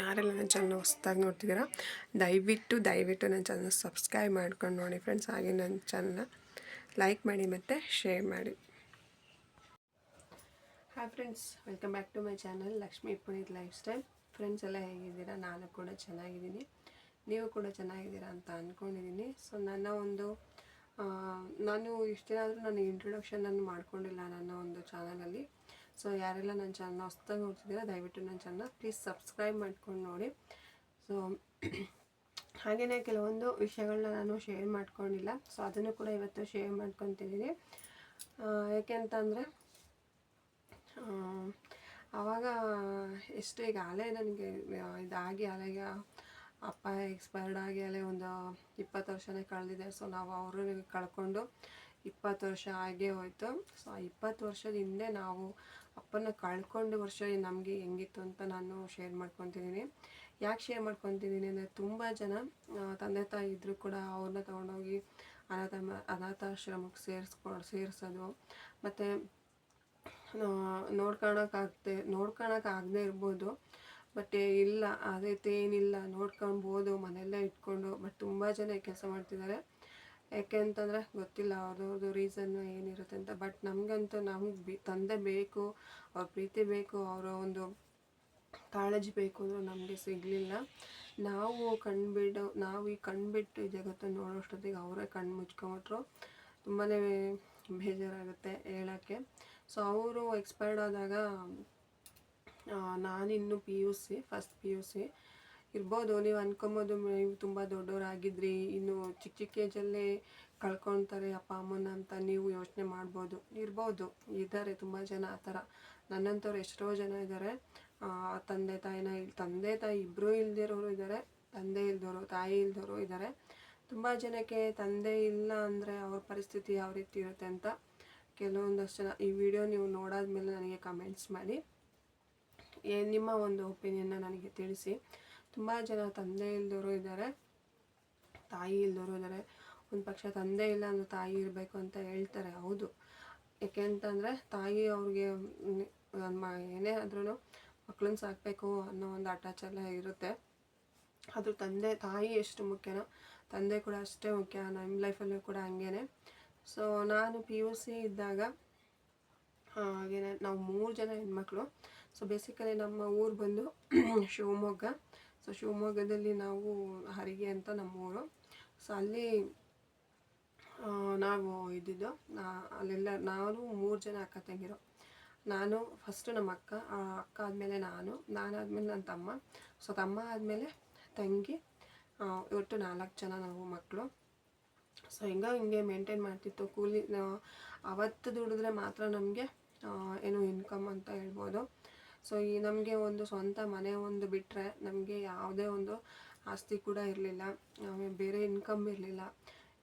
ಯಾರೆಲ್ಲ ನನ್ನ ಚಾನಲ್ ಹೊಸ್ದಾಗಿ ನೋಡ್ತಿದ್ದೀರಾ, ದಯವಿಟ್ಟು ದಯವಿಟ್ಟು ನನ್ನ ಚಾನಲ್ ಸಬ್ಸ್ಕ್ರೈಬ್ ಮಾಡ್ಕೊಂಡು ನೋಡಿ ಫ್ರೆಂಡ್ಸ್ ಹಾಗೆ ನನ್ನ ಚಾನಲ್ನ ಲೈಕ್ ಮಾಡಿ ಮತ್ತು ಶೇರ್ ಮಾಡಿ. Hi friends welcome back to my channel Lakshmi Puneeth life style friends ಎಲ್ಲ ಹೇಗಿದ್ದೀರಾ? ನಾನು ಕೂಡ ಚೆನ್ನಾಗಿದ್ದೀನಿ. ನೀವು ಕೂಡ ಚೆನ್ನಾಗಿದ್ದೀರಾ ಅಂತ ಅಂದ್ಕೊಂಡಿದ್ದೀನಿ ಸೊ ನನ್ನ ಒಂದು ನಾನು ಇಷ್ಟು ನಾನು ಇಂಟ್ರೊಡಕ್ಷನ್ ನಾನು ಮಾಡ್ಕೊಂಡಿಲ್ಲ ನನ್ನ ಒಂದು ಚಾನಲಲ್ಲಿ ಸೊ ಯಾರೆಲ್ಲ ನನ್ನ ಚಾನಲ್ನ ಹೊಸ್ದಾಗಿ ನೋಡ್ತಿದ್ದೀರಾ, ದಯವಿಟ್ಟು ನನ್ನ ಚಾನಲ್ನ ಪ್ಲೀಸ್ ಸಬ್ಸ್ಕ್ರೈಬ್ ಮಾಡ್ಕೊಂಡು ನೋಡಿ. ಸೊ ಹಾಗೆಯೇ ಕೆಲವೊಂದು ವಿಷಯಗಳನ್ನ ನಾನು ಶೇರ್ ಮಾಡ್ಕೊಂಡಿಲ್ಲ. ಸೊ ಅದನ್ನು ಕೂಡ ಇವತ್ತು ಶೇರ್ ಮಾಡ್ಕೊತಿದ್ದೀನಿ. ಯಾಕೆ ಅಂತಂದರೆ ಆವಾಗ ಎಷ್ಟು ಈಗ ಅಲೆ ನನಗೆ ಇದಾಗಿ ಅಲೆಗೆ, ಅಪ್ಪ ಎಕ್ಸ್ಪೈರ್ಡ್ ಆಗಿ ಅಲೆ ಒಂದು ಇಪ್ಪತ್ತು ವರ್ಷನೇ ಕಳೆದಿದೆ. ಸೊ ನಾವು ಅವ್ರನ್ನ ಕಳ್ಕೊಂಡು ಇಪ್ಪತ್ತು ವರ್ಷ ಆಗೇ ಹೋಯ್ತು. ಸೊ ಆ ಇಪ್ಪತ್ತು ವರ್ಷದ ಹಿಂದೆ ನಾವು ಅಪ್ಪನ ಕಳ್ಕೊಂಡು ವರ್ಷ ನಮಗೆ ಹೆಂಗಿತ್ತು ಅಂತ ನಾನು ಶೇರ್ ಮಾಡ್ಕೊತಿದ್ದೀನಿ ಯಾಕೆ ಶೇರ್ ಮಾಡ್ಕೊತಿದ್ದೀನಿ ಅಂದರೆ ತುಂಬ ಜನ ತಂದೆ ತಾಯಿ ಇದ್ದರೂ ಕೂಡ ಅವ್ರನ್ನ ತೊಗೊಂಡೋಗಿ ಅನಾಥ ಅನಾಥಾಶ್ರಮಕ್ಕೆ ಸೇರಿಸ್ಕೊ, ಸೇರಿಸೋದು. ಮತ್ತು ನೋಡ್ಕೊಳಕ್ಕಾಗ್ದೆ, ನೋಡ್ಕೊಳಕ್ಕಾಗದೇ ಇರ್ಬೋದು. ಬಟ್ ಇಲ್ಲ ಅದೇ ಏನಿಲ್ಲ ನೋಡ್ಕೊಳ್ಬೋದು ಮನೆಯಲ್ಲೇ ಇಟ್ಕೊಂಡು, ಬಟ್ ತುಂಬ ಜನ ಕೆಲಸ ಮಾಡ್ತಿದ್ದಾರೆ. ಯಾಕೆ ಅಂತಂದರೆ ಗೊತ್ತಿಲ್ಲ ಅವ್ರದ್ದು ರೀಸನ್ನು ಏನಿರುತ್ತೆ ಅಂತ. ಬಟ್ ನಮಗಂತೂ ನಮ್ಗೆ ಬಿ, ತಂದೆ ಬೇಕು, ಅವ್ರ ಪ್ರೀತಿ ಬೇಕು, ಅವರ ಒಂದು ಕಾಳಜಿ ಬೇಕು ಅಂದ್ರೆ ನಮಗೆ ಸಿಗಲಿಲ್ಲ. ನಾವು ಕಣ್ಬಿಡು, ನಾವು ಈ ಕಣ್ಬಿಟ್ಟು ಈ ಜಗತ್ತನ್ನು ನೋಡೋಷ್ಟೊತ್ತಿಗೆ ಅವರೇ ಕಣ್ಣು ಮುಚ್ಕೊಂಬಿಟ್ರು. ತುಂಬಾ ಬೇಜಾರಾಗುತ್ತೆ ಹೇಳೋಕ್ಕೆ. ಸೊ ಅವರು ಎಕ್ಸ್ಪೈರ್ಡ್ ಆದಾಗ ನಾನಿನ್ನೂ ನಾನಿನ್ನು P U C first P U C ಇರ್ಬೋದು, ನೀವು ಅನ್ಕೊಬೋದು, ನೀವು ತುಂಬ ದೊಡ್ಡವರಾಗಿದ್ರಿ, ಇನ್ನು ಚಿಕ್ಕ ಚಿಕ್ಕ ಏಜಲ್ಲೇ ಕಳ್ಕೊಳ್ತಾರೆ ಅಪ್ಪ, ಅಮ್ಮನ ಅಂತ ನೀವು ಯೋಚನೆ ಮಾಡ್ಬೋದು. ಇರ್ಬೋದು, ಇದ್ದಾರೆ ತುಂಬ ಜನ ಆ ಥರ. ನನ್ನಂಥವ್ರು ಎಷ್ಟೋ ಜನ ಇದ್ದಾರೆ. ತಂದೆ ತಾಯಿನ ತಂದೆ ತಾಯಿ ಇಬ್ಬರೂ ಇಲ್ದಿರೋರು ಇದ್ದಾರೆ, ತಂದೆ ಇಲ್ದವರು ತಾಯಿ ಇಲ್ದವರು ಇದ್ದಾರೆ. ತುಂಬ ಜನಕ್ಕೆ ತಂದೆ ಇಲ್ಲ ಅಂದರೆ ಅವ್ರ ಪರಿಸ್ಥಿತಿ ಯಾವ ರೀತಿ ಇರುತ್ತೆ ಅಂತ ಕೆಲವೊಂದಷ್ಟು ಜನ ಈ ವಿಡಿಯೋ ನೀವು ನೋಡಾದ್ಮೇಲೆ ನನಗೆ ಕಮೆಂಟ್ಸ್ ಮಾಡಿ. ನಿಮ್ಮ ಒಂದು ಒಪಿನಿಯನ್ನ ನನಗೆ ತಿಳಿಸಿ. ತುಂಬ ಜನ ತಂದೆ ಇಲ್ದವರು ಇದ್ದಾರೆ, ತಾಯಿ ಇಲ್ದವರು ಇದ್ದಾರೆ. ಒಂದು ಪಕ್ಷ ತಂದೆ ಇಲ್ಲ ಅಂದರೆ ತಾಯಿ ಇರಬೇಕು ಅಂತ ಹೇಳ್ತಾರೆ, ಹೌದು. ಯಾಕೆ ಅಂತಂದರೆ ತಾಯಿ ಅವ್ರಿಗೆ ಏನೇ ಆದ್ರೂ ಮಕ್ಕಳನ್ನ ಸಾಕಬೇಕು ಅನ್ನೋ ಒಂದು ಅಟ್ಯಾಚ್ ಎಲ್ಲ ಇರುತ್ತೆ. ಅದ್ರ ತಂದೆ, ತಾಯಿ ಎಷ್ಟು ಮುಖ್ಯನೋ, ತಂದೆ ಕೂಡ ಅಷ್ಟೇ ಮುಖ್ಯ ನಮ್ಮ ಲೈಫಲ್ಲೂ ಕೂಡ ಹಂಗೇನೆ. ಸೊ ನಾನು ಪಿ ಯು ಸಿ ಇದ್ದಾಗ ಹಾಗೇನೆ. ನಾವು ಮೂರು ಜನ ಹೆಣ್ಮಕ್ಳು. ಸೊ ಬೇಸಿಕಲಿ ನಮ್ಮ ಊರು ಬಂದು, ಶಿವಮೊಗ್ಗ ಸೊ ಶಿವಮೊಗ್ಗದಲ್ಲಿ ನಾವು ಹರಿಗೆ ಅಂತ ನಮ್ಮೂರು. ಸೊ ಅಲ್ಲಿ ನಾವು ಇದ್ದಿದ್ದು ಅಲ್ಲೆಲ್ಲ ನಾನು ಮೂರು ಜನ ಅಕ್ಕ ತಂಗಿರು. ನಾನು ಫಸ್ಟು ನಮ್ಮ ಅಕ್ಕ ಅಕ್ಕ ಆದಮೇಲೆ ನಾನು, ನಾನಾದ್ಮೇಲೆ ನನ್ನ ತಮ್ಮ. ಸೊ ತಮ್ಮ ಆದಮೇಲೆ ತಂಗಿ ಒಟ್ಟು ನಾಲ್ಕು ಜನ ನಾವು ಮಕ್ಕಳು ಸೊ ಹಿಂಗೆ ಹಿಂಗೆ ಮೇಂಟೈನ್ ಮಾಡ್ತಿತ್ತು. ಕೂಲಿ ಅವತ್ತು ದುಡಿದ್ರೆ ಮಾತ್ರ ನಮಗೆ ಏನು ಇನ್ಕಮ್ ಅಂತ ಹೇಳ್ಬೋದು. ಸೊ ಈ ನಮಗೆ ಒಂದು ಸ್ವಂತ ಮನೆ ಒಂದು ಬಿಟ್ಟರೆ ನಮಗೆ ಯಾವುದೇ ಒಂದು ಆಸ್ತಿ ಕೂಡ ಇರಲಿಲ್ಲ. ಬೇರೆ ಇನ್ಕಮ್ ಇರಲಿಲ್ಲ.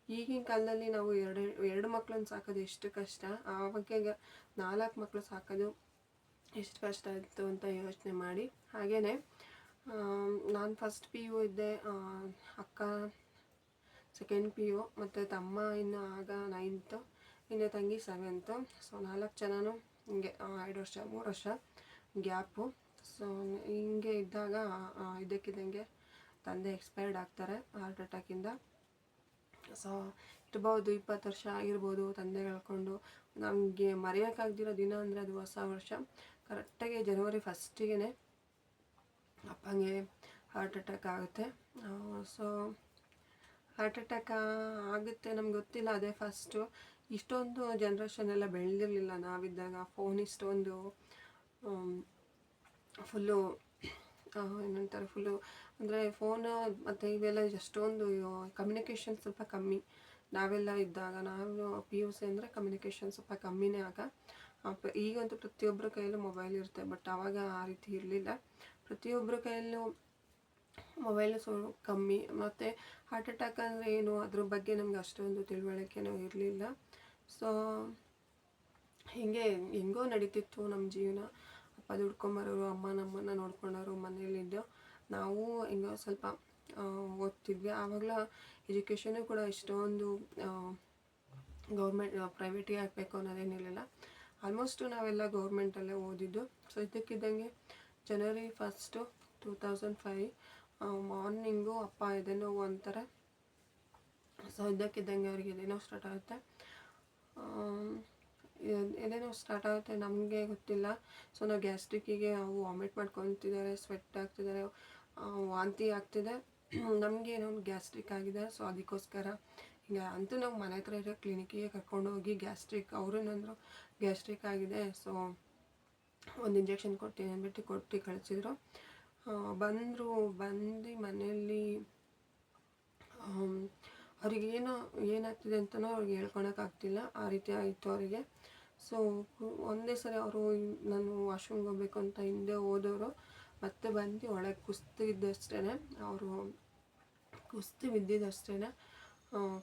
ಈಗಿನ ಕಾಲದಲ್ಲಿ ನಾವು ಎರಡು ಎರಡು ಮಕ್ಳನ್ನ ಸಾಕೋದು ಎಷ್ಟು ಕಷ್ಟ. ಆವಾಗ ನಾಲ್ಕು ಮಕ್ಕಳು ಸಾಕೋದು ಎಷ್ಟು ಕಷ್ಟ ಇತ್ತು ಅಂತ ಯೋಚನೆ ಮಾಡಿ. ಹಾಗೇ ನಾನು ಫಸ್ಟ್ ಪಿ ಯು ಇದ್ದೆ. ಅಕ್ಕ ಸೆಕೆಂಡ್ ಪಿ ಯು ಮತ್ತು ತಮ್ಮ ಇನ್ನು ಆಗ ನೈನ್ತು ಇನ್ನು ತಂಗಿ ಸೆವೆಂತು ಸೊ ನಾಲ್ಕು ಜನನು ಹಿಂಗೆ ಎರಡು ವರ್ಷ, ಮೂರು ವರ್ಷ. ಗ್ಯಾಪು. ಸೊ ಹಿಂಗೆ ಇದ್ದಾಗ ಇದಕ್ಕಿದ್ದಂಗೆ ತಂದೆ ಎಕ್ಸ್ಪೈರ್ಡ್ ಆಗ್ತಾರೆ ಹಾರ್ಟ್ ಅಟ್ಯಾಕಿಂದ ಸೊ ಇರ್ಬೋದು, ಇಪ್ಪತ್ತು ವರ್ಷ ಆಗಿರ್ಬೋದು, ತಂದೆ ಹೇಳ್ಕೊಂಡು. ನಮಗೆ ಮರೆಯೋಕ್ಕಾಗ್ದಿರೋ ದಿನ ಅಂದರೆ ಅದು ಹೊಸ ವರ್ಷ. ಕರೆಕ್ಟಾಗಿ ಜನವರಿ ಫಸ್ಟಿಗೆ ಅಪ್ಪಂಗೆ ಹಾರ್ಟ್ ಅಟ್ಯಾಕ್ ಆಗುತ್ತೆ. ಸೊ ಹಾರ್ಟ್ ಅಟ್ಯಾಕ್ ಆಗುತ್ತೆ ನಮ್ಗೆ ಗೊತ್ತಿಲ್ಲ, ಅದೇ ಫಸ್ಟು ಇಷ್ಟೊಂದು ಜನ್ರೇಷನ್ ಎಲ್ಲ ಬೆಳೆದಿರಲಿಲ್ಲ ನಾವಿದ್ದಾಗ ಫೋನ್ ಇಷ್ಟೊಂದು ಫುಲ್ಲು ಏನಂತಾರೆ, ಫುಲ್ಲು ಅಂದರೆ ಫೋನು ಮತ್ತು ಇವೆಲ್ಲ ಎಷ್ಟೊಂದು ಕಮ್ಯುನಿಕೇಷನ್ ಸ್ವಲ್ಪ ಕಮ್ಮಿ. ನಾವೆಲ್ಲ ಇದ್ದಾಗ, ನಾವು ಪಿ ಯು ಸಿ ಅಂದರೆ ಕಮ್ಯುನಿಕೇಷನ್ ಸ್ವಲ್ಪ ಕಮ್ಮಿನೇ ಆಗ. ಈಗಂತೂ ಪ್ರತಿಯೊಬ್ಬರ ಕೈಯಲ್ಲೂ ಮೊಬೈಲ್ ಇರುತ್ತೆ ಬಟ್ ಆವಾಗ ಆ ರೀತಿ ಇರಲಿಲ್ಲ. ಪ್ರತಿಯೊಬ್ಬರ ಕೈಯಲ್ಲೂ ಮೊಬೈಲು ಸ್ವಲ್ಪ ಕಮ್ಮಿ. ಮತ್ತು ಹಾರ್ಟ್ ಅಟ್ಯಾಕ್ ಅಂದರೆ ಏನು, ಅದ್ರ ಬಗ್ಗೆ ನಮ್ಗೆ ಅಷ್ಟೊಂದು ತಿಳುವಳಿಕೆನೂ ಇರಲಿಲ್ಲ. ಸೊ ಹೀಗೆ ಹೆಂಗೋ ನಡೀತಿತ್ತು ನಮ್ಮ ಜೀವನ. ಅಪ್ಪ ದುಡ್ಕೊಂಬರೋರು ಅಮ್ಮ ನಮ್ಮನ್ನ ನೋಡ್ಕೊಂಡವರು ಮನೇಲಿದ್ದು ನಾವು ಹಿಂಗೆ ಸ್ವಲ್ಪ ಓದ್ತಿದ್ವಿ. ಆವಾಗಲ ಎಜುಕೇಷನು ಕೂಡ ಇಷ್ಟೊಂದು ಗೌರ್ಮೆಂಟ್, ಪ್ರೈವೇಟಿಗೆ ಹಾಕಬೇಕು ಅನ್ನೋದೇನಿರಲಿಲ್ಲ. ಆಲ್ಮೋಸ್ಟು ನಾವೆಲ್ಲ ಗೌರ್ಮೆಂಟಲ್ಲೇ ಓದಿದ್ದು. ಸೊ ಇದಕ್ಕಿದ್ದಂಗೆ ಜನವರಿ first two thousand five morning ಅಪ್ಪ ಎದೆನೋವು ಅಂತಾರೆ. ಸೊ ಇದ್ದಕ್ಕಿದ್ದಂಗೆ ಅವ್ರಿಗೆ ಎದೆನೋವು ಸ್ಟಾರ್ಟ್ ಆಗುತ್ತೆ. ಏನೇನೋ ಸ್ಟಾರ್ಟ್ ಆಗುತ್ತೆ ನಮಗೆ ಗೊತ್ತಿಲ್ಲ. ಸೊ ನಾವು ಗ್ಯಾಸ್ಟ್ರಿಕ್ಕಿಗೆ ಅವು ವಾಮಿಟ್ ಮಾಡ್ಕೊತಿದ್ದಾರೆ ಸ್ವೆಟ್ ಆಗ್ತಿದ್ದಾರೆ ವಾಂತಿ ಆಗ್ತಿದೆ. ನಮಗೆ ಏನೋ ಗ್ಯಾಸ್ಟ್ರಿಕ್ ಆಗಿದೆ. ಸೊ ಅದಕ್ಕೋಸ್ಕರ ಹಿಂಗೆ ಅಂತೂ ನಾವು ಮನೆ ಹತ್ರ ಇರೋ ಕ್ಲಿನಿಕ್ಕಿಗೆ ಕರ್ಕೊಂಡೋಗಿ ಗ್ಯಾಸ್ಟ್ರಿಕ್ ಅವರು ಅಂದರು ಗ್ಯಾಸ್ಟ್ರಿಕ್ ಆಗಿದೆ. ಸೊ ಒಂದು ಇಂಜೆಕ್ಷನ್ ಕೊಟ್ಟು ಅಂದ್ಬಿಟ್ಟು ಕೊಟ್ಟು ಕಳಿಸಿದ್ರು. ಬಂದರು, ಬಂದು ಮನೆಯಲ್ಲಿ ಅವ್ರಿಗೆ ಏನೋ ಏನಾಗ್ತಿದೆ ಅಂತಲೂ ಅವ್ರಿಗೆ ಹೇಳ್ಕೊಳಕ್ಕಾಗ್ತಿಲ್ಲ ಆ ರೀತಿ ಆಯಿತು ಅವರಿಗೆ. ಸೊ ಒಂದೇ ಸರಿ ಅವರು ನಾನು ವಾಶ್ರೂಮ್ಗೆ ಹೋಗ್ಬೇಕು ಅಂತ ಹಿಂದೆ ಹೋದವರು ಮತ್ತೆ ಬಂದು ಒಳಗೆ ಕುಸ್ತಿದ್ದಷ್ಟೇ ಅವರು ಕುಸ್ತಿ ಬಿದ್ದಿದ್ದಷ್ಟೇ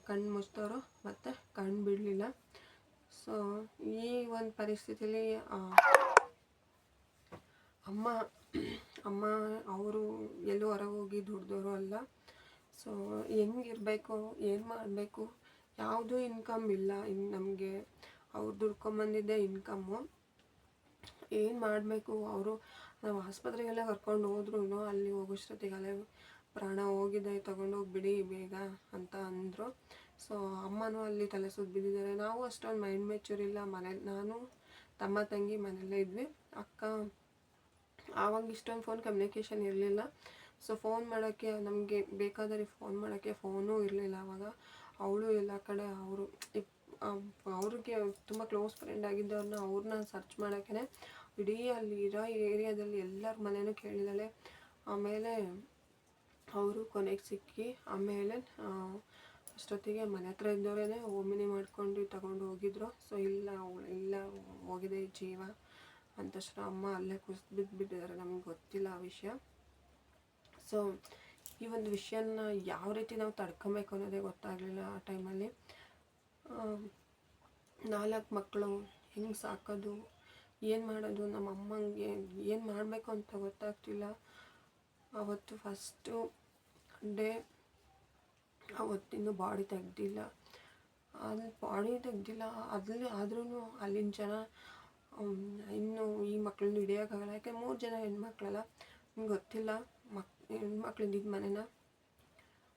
ಕಣ್ಣು ಮುಚ್ಚಿದವರು ಮತ್ತೆ ಕಣ್ಣು ಬಿಡಲಿಲ್ಲ. ಸೊ ಈ ಒಂದು ಪರಿಸ್ಥಿತಿಯಲ್ಲಿ ಅಮ್ಮ ಅಮ್ಮ ಅವರು ಎಲ್ಲೂ ಹೊರಗೆ ಹೋಗಿ ದುಡ್ದವರು ಅಲ್ಲ. ಸೊ ಹೆಂಗಿರಬೇಕು ಏನು ಮಾಡಬೇಕು? ಯಾವುದೂ ಇನ್ಕಮ್ ಇಲ್ಲ. ಇನ್ನು ನಮಗೆ ಅವ್ರು ದುಡ್ಕೊಂಬಂದಿದ್ದೆ ಇನ್ಕಮ್ಮು. ಏನು ಮಾಡಬೇಕು? ಅವರು ನಾವು ಆಸ್ಪತ್ರೆಗೆಲ್ಲ ಕರ್ಕೊಂಡು ಹೋದ್ರೂ ಅಲ್ಲಿ ಹೋಗೋಷ್ಟೊತ್ತಿಗೆ ಅಲ್ಲೇ ಪ್ರಾಣ ಹೋಗಿದೆ ತಗೊಂಡೋಗ್ಬಿಡಿ ಬೇಗ ಅಂತ ಅಂದರು. ಸೊ ಅಮ್ಮನೂ ಅಲ್ಲಿ ತಲೆ ಸುತ್ತ ಬಿದ್ದಿದ್ದಾರೆ. ನಾವು ಅಷ್ಟೊಂದು ಮೈಂಡ್ ಮೆಚೂರ್ ಇಲ್ಲ. ಮನೇಲಿ ನಾನು, ತಮ್ಮ ತಂಗಿ ಮನೆಯಲ್ಲೇ ಇದ್ವಿ. ಅಕ್ಕ, ಆವಾಗ ಇಷ್ಟೊಂದು ಫೋನ್ ಕಮ್ಯುನಿಕೇಷನ್ ಇರಲಿಲ್ಲ. ಸೊ ಫೋನ್ ಮಾಡೋಕ್ಕೆ ನಮಗೆ ಬೇಕಾದರೆ ಫೋನ್ ಮಾಡೋಕ್ಕೆ ಫೋನೂ ಇರಲಿಲ್ಲ ಆವಾಗ ಅವಳು ಎಲ್ಲ ಕಡೆ ಅವರು ಅವ್ರಿಗೆ ತುಂಬ ಕ್ಲೋಸ್ ಫ್ರೆಂಡ್ ಆಗಿದ್ದವ್ರನ್ನ ಅವ್ರನ್ನ ಸರ್ಚ್ ಮಾಡೋಕ್ಕೆ ಇಡೀ ಅಲ್ಲಿ ಇರೋ ಏರಿಯಾದಲ್ಲಿ ಎಲ್ಲರ ಮನೆಯೂ ಕೇಳಿದಾಳೆ. ಆಮೇಲೆ ಅವರು ಕೊನೆಗೆ ಸಿಕ್ಕಿ, ಆಮೇಲೆ ಅಷ್ಟೊತ್ತಿಗೆ ಮನೆ ಹತ್ರ ಇದ್ದವರೇ ಓಮಿನಿ ಮಾಡ್ಕೊಂಡು ತಗೊಂಡು ಹೋಗಿದ್ರು. ಸೊ ಇಲ್ಲ ಇಲ್ಲ, ಹೋಗಿದೆ ಜೀವ. ಅಂತ ಅಮ್ಮ ಅಲ್ಲೇ ಕುಸಿದು ಬಿದ್ದುಬಿಟ್ಟಿದ್ದಾರೆ ನಮ್ಗೆ ಗೊತ್ತಿಲ್ಲ ಆ ವಿಷಯ. ಸೊ ಈ ಒಂದು ವಿಷಯನ ಯಾವ ರೀತಿ ನಾವು ತಡ್ಕೊಬೇಕು ಅನ್ನೋದೇ ಗೊತ್ತಾಗಲಿಲ್ಲ ಆ ಟೈಮಲ್ಲಿ ನಾಲ್ಕು ಮಕ್ಕಳು ಹೆಂಗೆ ಸಾಕೋದು, ಏನು ಮಾಡೋದು, ನಮ್ಮ ಅಮ್ಮಂಗೆ ಏನು ಮಾಡಬೇಕು ಅಂತ ಗೊತ್ತಾಗ್ತಿಲ್ಲ. ಅವತ್ತು ಫಸ್ಟು ಡೇ ಅವತ್ತಿನ್ನು ಬಾಡಿ ತೆಗ್ದಿಲ್ಲ. ಅದು ಬಾಡಿ ತೆಗ್ದಿಲ್ಲ ಅದ್ರಲ್ಲಿ ಆದ್ರೂ ಅಲ್ಲಿನ ಜನ ಇನ್ನು ಈ ಮಕ್ಳನ್ನ ಹಿಡಿಯೋಕ್ಕಾಗಲ್ಲ ಯಾಕೆ ಮೂರು ಜನ ಹೆಣ್ಮಕ್ಳಲ್ಲ? ನಿಮ್ಗೆ ಗೊತ್ತಿಲ್ಲ. ಮಕ್ ಹೆಣ್ಮಕ್ಳಿಂದ ಮನೆನ?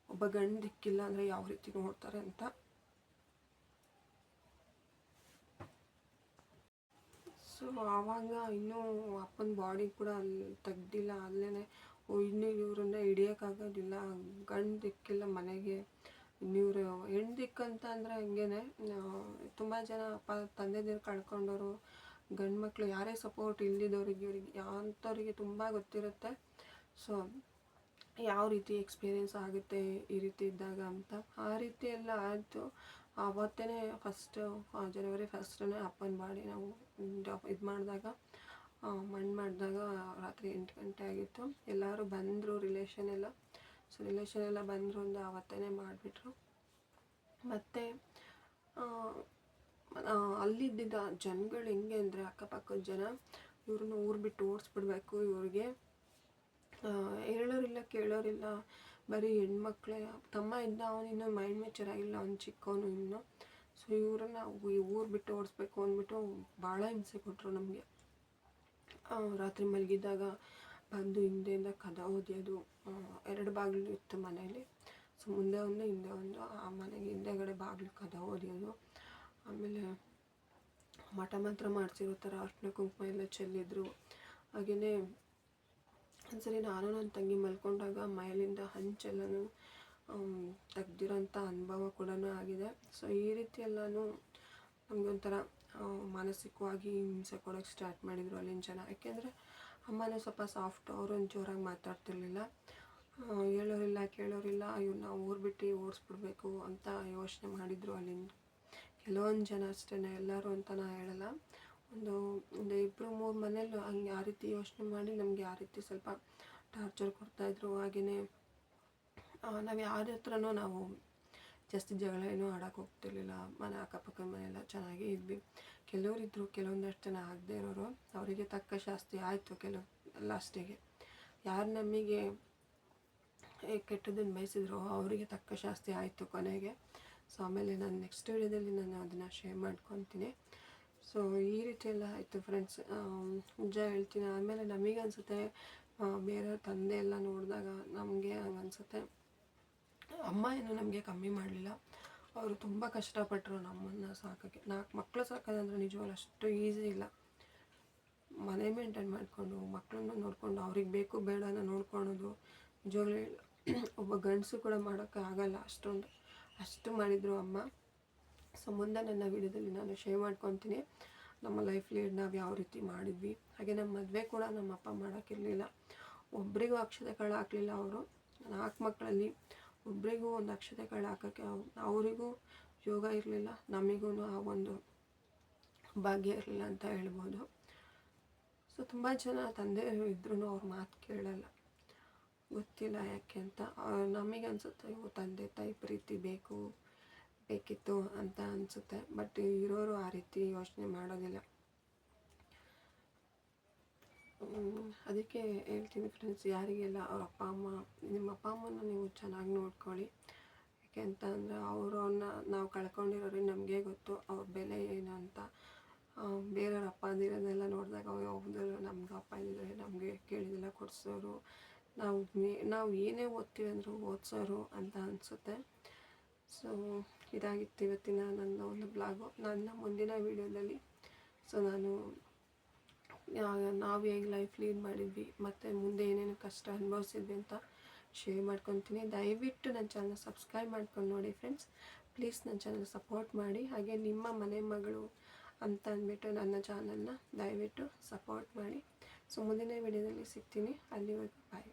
ಒಬ್ಬ ಗಂಡು ದಿಕ್ಕಿಲ್ಲ ಅಂದರೆ ಯಾವ ರೀತಿ ನೋಡ್ತಾರೆ ಅಂತ. ಸೊ ಆವಾಗ ಇನ್ನೂ ಅಪ್ಪನ ಬಾಡಿ ಕೂಡ ಅಲ್ಲಿ ತೆಗ್ದಿಲ್ಲ. ಅಲ್ಲೇ ಇನ್ನೂ ಇವರನ್ನ ಹಿಡಿಯೋಕ್ಕಾಗೋದಿಲ್ಲ. ಗಂಡು ದಿಕ್ಕಿಲ್ಲ ಮನೆಗೆ ಇನ್ನು ಇವರು ಹೆಣ್ಣು ದಿಕ್ಕಂತ ಅಂದರೆ ಹಂಗೇನೆ. ತುಂಬ ಜನ ಅಪ್ಪ ತಂದೆ ನೀರು ಕಳ್ಕೊಂಡವರು ಗಂಡು ಮಕ್ಕಳು ಯಾರೇ ಸಪೋರ್ಟ್ ಇಲ್ದಿದ್ದವ್ರಿಗೆ ಇವ್ರಿಗೆ ಅಂಥವ್ರಿಗೆ ತುಂಬ ಗೊತ್ತಿರುತ್ತೆ. ಸೊ ಯಾವ ರೀತಿ ಎಕ್ಸ್ಪೀರಿಯೆನ್ಸ್ ಆಗುತ್ತೆ ಈ ರೀತಿ ಇದ್ದಾಗ ಅಂತ. ಆ ರೀತಿ ಎಲ್ಲ ಆಯಿತು. ಆವತ್ತೇ ಫಸ್ಟು ಜನವರಿ ಫಸ್ಟನ್ನೇ ಅಪ್ಪನ ಬಾಡಿ ನಾವು ಇದು ಮಾಡಿದಾಗ ಮಣ್ಣು ಮಾಡಿದಾಗ ರಾತ್ರಿ ಎಂಟು ಗಂಟೆ ಆಗಿತ್ತು. ಎಲ್ಲರೂ ಬಂದರು ರಿಲೇಷನ್ ಎಲ್ಲ. ಸೊ ರಿಲೇಷನ್ ಎಲ್ಲ ಬಂದರು ಒಂದು ಆವತ್ತೇ ಮಾಡಿಬಿಟ್ರು. ಮತ್ತು ಅಲ್ಲಿದ್ದಿದ್ದ ಜನಗಳು ಹೆಂಗೆ ಅಂದರೆ ಅಕ್ಕಪಕ್ಕದ ಜನ ಇವ್ರನ್ನ ಊರು ಬಿಟ್ಟು ಓಡಿಸ್ಬಿಡ್ಬೇಕು ಇವ್ರಿಗೆ. ಹೇಳೋರಿಲ್ಲ ಕೇಳೋರಿಲ್ಲ. ಬರೀ ಹೆಣ್ಮಕ್ಳೇ. ತಮ್ಮ ಇದ್ದ ಅವನಿನ್ನೂ ಮೈಂಡ್ ಮೆಚೂರ್ ಆಗಿಲ್ಲ, ಅವ್ನು ಚಿಕ್ಕವನು ಇನ್ನು. ಸೊ ಇವ್ರನ್ನ ಊರು ಬಿಟ್ಟು ಓಡಿಸ್ಬೇಕು ಅಂದ್ಬಿಟ್ಟು ಭಾಳ ಹಿಂಸೆ ಕೊಟ್ಟರು ನಮಗೆ. ರಾತ್ರಿ ಮಲಗಿದ್ದಾಗ ಬಂದು ಹಿಂದೆಯಿಂದ ಕದ ಓದಿಯೋದು ಎರಡು ಬಾಗಿಲು ಇತ್ತು ಮನೇಲಿ ಸೊ ಮುಂದೆ ಒಂದು, ಹಿಂದೆ ಒಂದು, ಆ ಮನೆಗೆ ಹಿಂದೆಗಡೆ ಬಾಗಿಲು ಕದ ಓದಿಯೋದು. ಆಮೇಲೆ ಮಠ ಮಾತ್ರ ಮಾಡಿಸಿರೋ ಥರ ಅರ್ಶಿನ ಕುಂಕುಮ ಎಲ್ಲ ಚೆಲ್ಲಿದ್ರು. ಹಾಗೆಯೇ ಒಂದ್ಸರಿ ನಾನು ನನ್ನ ತಂಗಿ ಮಲ್ಕೊಂಡಾಗ ಮೈಲಿಂದ ಹಂಚೆಲ್ಲನೂ ತೆಗ್ದಿರೋಂಥ ಅನುಭವ ಕೂಡ ಆಗಿದೆ. ಸೊ ಈ ರೀತಿ ಎಲ್ಲನೂ ನಮಗೊಂಥರ ಮಾನಸಿಕವಾಗಿ ಹಿಂಸೆ ಕೊಡೋಕ್ಕೆ ಸ್ಟಾರ್ಟ್ ಮಾಡಿದರು ಅಲ್ಲಿನ ಜನ. ಯಾಕೆಂದರೆ ಅಮ್ಮನೂ ಸ್ವಲ್ಪ ಸಾಫ್ಟ್ ಅವ್ರೊಂದು ಜೋರಾಗಿ ಮಾತಾಡ್ತಿರ್ಲಿಲ್ಲ. ಹೇಳೋರಿಲ್ಲ, ಕೇಳೋರಿಲ್ಲ ಇವ್ರನ್ನ ಊರು ಬಿಟ್ಟು ಓಡಿಸ್ಬಿಡ್ಬೇಕು ಅಂತ ಯೋಚನೆ ಮಾಡಿದರು ಅಲ್ಲಿನ ಕೆಲವೊಂದು ಜನ ಅಷ್ಟೇ ಎಲ್ಲರೂ ಅಂತ ನಾ ಹೇಳಲ್ಲ. ಒಂದು ಒಂದು ಇಬ್ಬರು ಮೂರು ಮನೇಲಿ ಹಂಗೆ ಆ ರೀತಿ ಯೋಚನೆ ಮಾಡಿ ನಮಗೆ ಆ ರೀತಿ ಸ್ವಲ್ಪ ಟಾರ್ಚರ್ ಕೊಡ್ತಾಯಿದ್ರು ಹಾಗೆಯೇ ನಾವು ಯಾರ ಹತ್ರನೂ ನಾವು ಜಾಸ್ತಿ ಜಗಳ ಏನೂ ಆಡೋಕೆ ಹೋಗ್ತಿರ್ಲಿಲ್ಲ. ಮನೆ ಅಕ್ಕಪಕ್ಕದ ಮನೆಯೆಲ್ಲ ಚೆನ್ನಾಗೇ ಇದ್ವಿ. ಕೆಲವರಿದ್ದರು ಕೆಲವೊಂದಷ್ಟು ಜನ ಆಗದೆ ಇರೋರು. ಅವರಿಗೆ ತಕ್ಕ ಶಾಸ್ತಿ ಆಯಿತು ಕೆಲವು, ಲಾಸ್ಟಿಗೆ. ಯಾರು ನಮಗೆ ಕೆಟ್ಟದನ್ನು ಬಯಸಿದ್ರು ಅವರಿಗೆ ತಕ್ಕ ಶಾಸ್ತಿ ಆಯಿತು ಕೊನೆಗೆ. ಸೊ ಆಮೇಲೆ ನಾನು ನೆಕ್ಸ್ಟ್ ವೀಡಿಯೋದಲ್ಲಿ ನಾನು ಅದನ್ನು ಶೇರ್ ಮಾಡ್ಕೊತೀನಿ. ಸೊ ಈ ರೀತಿ ಎಲ್ಲ ಆಯಿತು ಫ್ರೆಂಡ್ಸ್ ನಿಜ ಹೇಳ್ತೀನಿ. ಆಮೇಲೆ ನಮಗೆ ಅನಿಸುತ್ತೆ ಬೇರೆಯವ್ರ ಬೇರೆ ತಂದೆ ಎಲ್ಲ ನೋಡಿದಾಗ ನಮಗೆ ಹಂಗೆ ಅನಿಸುತ್ತೆ. ಅಮ್ಮ ಏನು ನಮಗೆ ಕಮ್ಮಿ ಮಾಡಲಿಲ್ಲ. ಅವರು ತುಂಬ ಕಷ್ಟಪಟ್ಟರು ನಮ್ಮನ್ನು ಸಾಕೋಕ್ಕೆ. ನಾಲ್ಕು ಮಕ್ಕಳು ಸಾಕೋದಂದ್ರೆ ನಿಜವಾಗ್ಲೂ ಅಷ್ಟು ಈಸಿ ಇಲ್ಲ. ಮನೆ ಮೇಂಟೈನ್ ಮಾಡಿಕೊಂಡು ಮಕ್ಕಳನ್ನ ನೋಡಿಕೊಂಡು, ಅವ್ರಿಗೆ ಬೇಕು ಬೇಡನ ನೋಡ್ಕೊಳೋದು ನಿಜವಾಗ್ಲೂ ಒಬ್ಬ ಗಂಡಸು ಕೂಡ ಮಾಡೋಕ್ಕೆ ಆಗಲ್ಲ ಅಷ್ಟೊಂದು. ಅಷ್ಟು ಮಾಡಿದರು ಅಮ್ಮ. ಸೊ ಮುಂದೆ ನನ್ನ ವಿಡಿಯೋದಲ್ಲಿ ನಾನು ಶೇರ್ ಮಾಡ್ಕೊತೀನಿ. ನಮ್ಮ ಲೈಫ್ ಲೀಡ್ ನಾವು ಯಾವ ರೀತಿ ಮಾಡಿದ್ವಿ. ಹಾಗೆ ನಮ್ಮ ಮದುವೆ ಕೂಡ ನಮ್ಮ ಅಪ್ಪ ಮಾಡೋಕ್ಕಿರಲಿಲ್ಲ. ಒಬ್ಬರಿಗೂ ಅಕ್ಷತೆಗಳು ಹಾಕಲಿಲ್ಲ ಅವರು. ನಾಲ್ಕು ಮಕ್ಕಳಲ್ಲಿ ಒಬ್ಬರಿಗೂ ಒಂದು ಅಕ್ಷತೆಗಳು ಹಾಕೋಕ್ಕೆ ಅವ್- ಅವರಿಗೂ ಯೋಗ ಇರಲಿಲ್ಲ ನಮಗೂ ಆ ಒಂದು ಭಾಗ್ಯ ಇರಲಿಲ್ಲ ಅಂತ ಹೇಳ್ಬೋದು. ಸೊ ತುಂಬ ಜನ ತಂದೆ ಇದ್ರೂ ಅವ್ರ ಮಾತು ಕೇಳಲ್ಲ. ಗೊತ್ತಿಲ್ಲ ಯಾಕೆ ಅಂತ. ನಮಗೆ ಅನಿಸುತ್ತೆ ತಂದೆ ತಾಯಿ ಪ್ರೀತಿ ಬೇಕು. ಬೇಕಿತ್ತು ಅಂತ ಅನಿಸುತ್ತೆ. ಬಟ್ ಇರೋರು ಆ ರೀತಿ ಯೋಚನೆ ಮಾಡೋದಿಲ್ಲ. ಅದಕ್ಕೆ ಹೇಳ್ತೀನಿ ಫ್ರೆಂಡ್ಸ್ ಯಾರಿಗೆಲ್ಲ ಅವ್ರ ಅಪ್ಪ, ಅಮ್ಮ, ನಿಮ್ಮ ಅಪ್ಪ, ಅಮ್ಮನ ನೀವು ಚೆನ್ನಾಗಿ ನೋಡ್ಕೊಳ್ಳಿ. ಯಾಕೆ ಅಂತ ಅಂದರೆ ಅವರನ್ನ ನಾವು ಕಳ್ಕೊಂಡಿರೋರಿಗೆ ನಮಗೆ ಗೊತ್ತು, ಅವ್ರ ಬೆಲೆ ಏನು ಅಂತ. ಬೇರೆಯವ್ರ ಅಪ್ಪ ಅಂದಿರೋದೆಲ್ಲ ನೋಡಿದಾಗ ಒಬ್ಬರು ನಮ್ಗೆ ಅಪ್ಪ ಇದ್ದರೆ ನಮಗೆ ಕೇಳಿದೆಲ್ಲ ಕೊಡಿಸೋರು. ನಾವು ನಾವು ಏನೇ ಓದ್ತೀವಿ ಅಂದರೂ ಓದಿಸೋರು ಅಂತ ಅನಿಸುತ್ತೆ. ಸೊ ಇದಾಗಿತ್ತು ಇವತ್ತಿನ ನನ್ನ ಒಂದು ಬ್ಲಾಗು, ನನ್ನ ಮುಂದಿನ ವೀಡಿಯೋದಲ್ಲಿ. ಸೊ ನಾನು ನಾವು ಹೇಗೆ ಲೈಫ್ ಲೀಡ್ ಮಾಡಿದ್ವಿ, ಮತ್ತು ಮುಂದೆ ಏನೇನು ಕಷ್ಟ ಅನುಭವಿಸಿದ್ವಿ ಅಂತ ಶೇರ್ ಮಾಡ್ಕೊತೀನಿ. ದಯವಿಟ್ಟು ನನ್ನ ಚಾನಲ್ ಸಬ್ಸ್ಕ್ರೈಬ್ ಮಾಡ್ಕೊಂಡು ನೋಡಿ ಫ್ರೆಂಡ್ಸ್ ಪ್ಲೀಸ್ ನನ್ನ ಚಾನಲ್ ಸಪೋರ್ಟ್ ಮಾಡಿ. ಹಾಗೆ ನಿಮ್ಮ ಮನೆ ಮಗಳು ಅಂತ ಅಂದ್ಬಿಟ್ಟು ನನ್ನ ಚಾನಲ್ನ ದಯವಿಟ್ಟು ಸಪೋರ್ಟ್ ಮಾಡಿ. ಸೊ ಮುಂದಿನ ವಿಡಿಯೋದಲ್ಲಿ ಸಿಗ್ತೀನಿ. ಅಲ್ಲಿವರೆಗೂ ಬಾಯ್